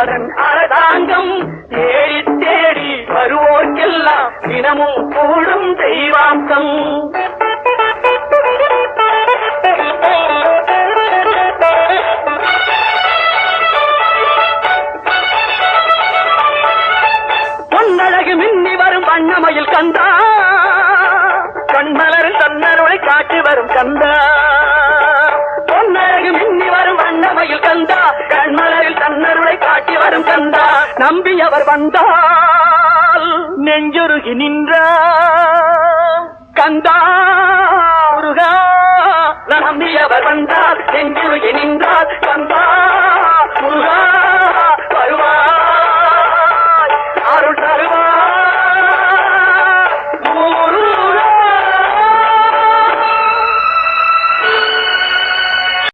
காரன் அரசாங்கம் தேடி தேடி வருவோர்க்கெல்லாம் தினமும் கூடும் தெய்வாக்கம் பொன்னழகு மின்னி வரும் வண்ணமயில் கந்தா. கண்மலர் தன்னருளை காட்டி வரும் கந்தா. பொன்னழகு மின்னி வரும் வண்ணமயில் கந்தா. காட்டி கண்டா நம்பி அவர் வந்தால் நெஞ்சொருகி நின்ற கந்தா முருகா. நம்பி அவர் வந்தால் நெஞ்சொருகி